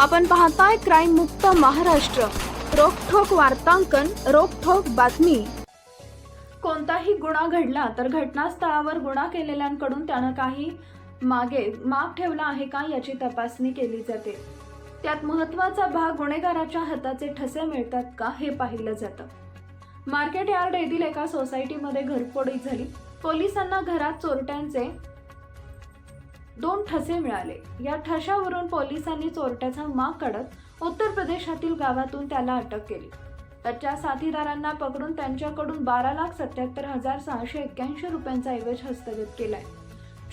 आपण पाहताय क्राईम मुक्त महाराष्ट्र. रोखोक वार्तांकन रोखोक बातमी. कोणताही गुन्हा घडला तर घटनास्थळावर गुन्हा केलेल्यांकडून त्यानं काही मागे माग ठेवला आहे का याची तपासणी केली जाते. त्यात महत्त्वाचा भाग गुन्हेगाराच्या हाताचे ठसे मिळतात का हे पाहिलं जातं. मार्केट यार्ड येथील एका सोसायटीमध्ये घरफोडी झाली. पोलिसांना घरात चोरट्यांचे दोन ठसे मिळाले. या ठशावरून पोलिसांनी चोरट्याचा माग काढत उत्तर प्रदेशातील गावातून त्याला अटक केली. त्याच्या साथीदारांना पकडून त्यांच्याकडून बारा लाख सत्याहत्तर हजार सहाशे एक्क्याऐंशी रुपयांचा ऐवज हस्तगत केलाय.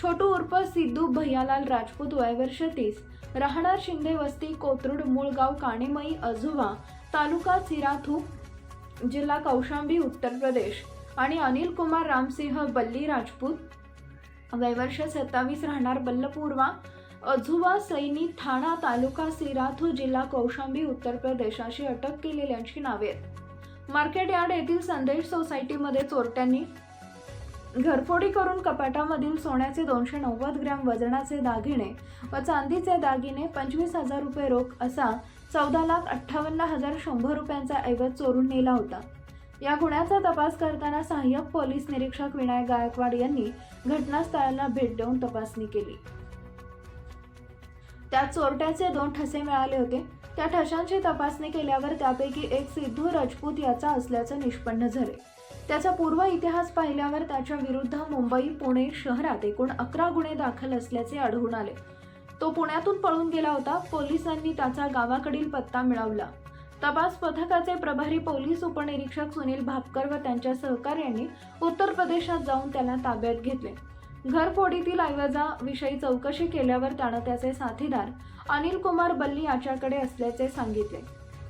छोटू उर्फ सिद्धू भैयालाल राजपूत वयवर्ष तीस राहणार शिंदे वस्ती कोथरूड मूळगाव काणेमई अझुवा तालुका सिराथू जिल्हा कौशांबी उत्तर प्रदेश आणि अनिल कुमार रामसिंह बल्ली राजपूत वयवर्ष सत्तावीस राहणार बल्लपूर्वा. अझुवा सैनी ठाणा तालुका सिराथू जिल्हा कौशांबी उत्तर प्रदेश अशी अटक केलेल्यांची नावे आहेत. मार्केट यार्ड येथील संदेश सोसायटीमध्ये चोरट्यांनी घरफोडी करून कपाटामधील सोन्याचे दोनशे नव्वद ग्रॅम वजनाचे दागिने व चांदीचे दागिने पंचवीस हजार रुपये रोख असा चौदा लाख अठ्ठावन्न हजार शंभर रुपयांचा ऐवज चोरून नेला होता. या गुन्ह्याचा तपास करताना सहाय्यक पोलीस निरीक्षक विनायक गायकवाड यांनी घटनास्थळाला भेट देऊन तपासणी केली. त्यात चोरट्याचे दोन ठसे मिळाले होते. त्या ठशांची तपासणी केल्यावर त्यापैकी एक सिद्धू राजपूत याचा असल्याचं निष्पन्न झाले. त्याचा पूर्व इतिहास पाहिल्यावर त्याच्या विरुद्ध मुंबई पुणे शहरात एकूण अकरा गुन्हे दाखल असल्याचे आढळून आले. तो पुण्यातून पळून गेला होता. पोलिसांनी त्याचा गावाकडील पत्ता मिळवला. तपास पथकाचे प्रभारी पोलीस उपनिरीक्षक सुनील भापकर व त्यांच्या सहकार्यांनी उत्तर प्रदेशात जाऊन त्याला ताब्यात घेतले. घरफोडीतील ऐवजाविषयी चौकशी केल्यावर त्यानं त्याचे साथीदार अनिल कुमार बल्ली याच्याकडे असल्याचे सांगितले.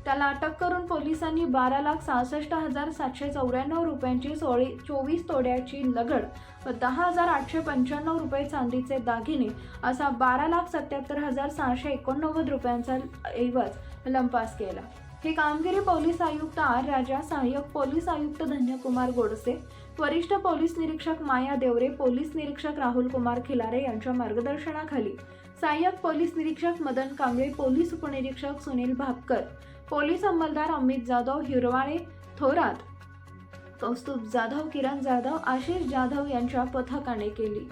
त्याला अटक करून पोलिसांनी बारा लाख सहासष्ट हजार सातशे चौऱ्याण्णव रुपयांची सोळी चोवीस तोड्याची लगड व दहा हजार आठशे पंच्याण्णव रुपये चांदीचे दागिने असा बारा लाख सत्याहत्तर हजार सहाशे एकोणनव्वद रुपयांचा ऐवज लंपास केला. ही कामगिरी पोलीस आयुक्त आर. राजा सहाय्यक पोलीस आयुक्त धन्यकुमार गोडसे वरिष्ठ पोलीस निरीक्षक माया देवरे पोलीस निरीक्षक राहुल कुमार खिलारे यांच्या मार्गदर्शनाखाली सहाय्यक पोलीस निरीक्षक मदन कांबळे पोलीस उपनिरीक्षक सुनील भापकर पोलीस अंमलदार अमित जाधव हिरवाळे थोरात कौस्तुभ जाधव किरण जाधव आशिष जाधव यांच्या पथकाने केली.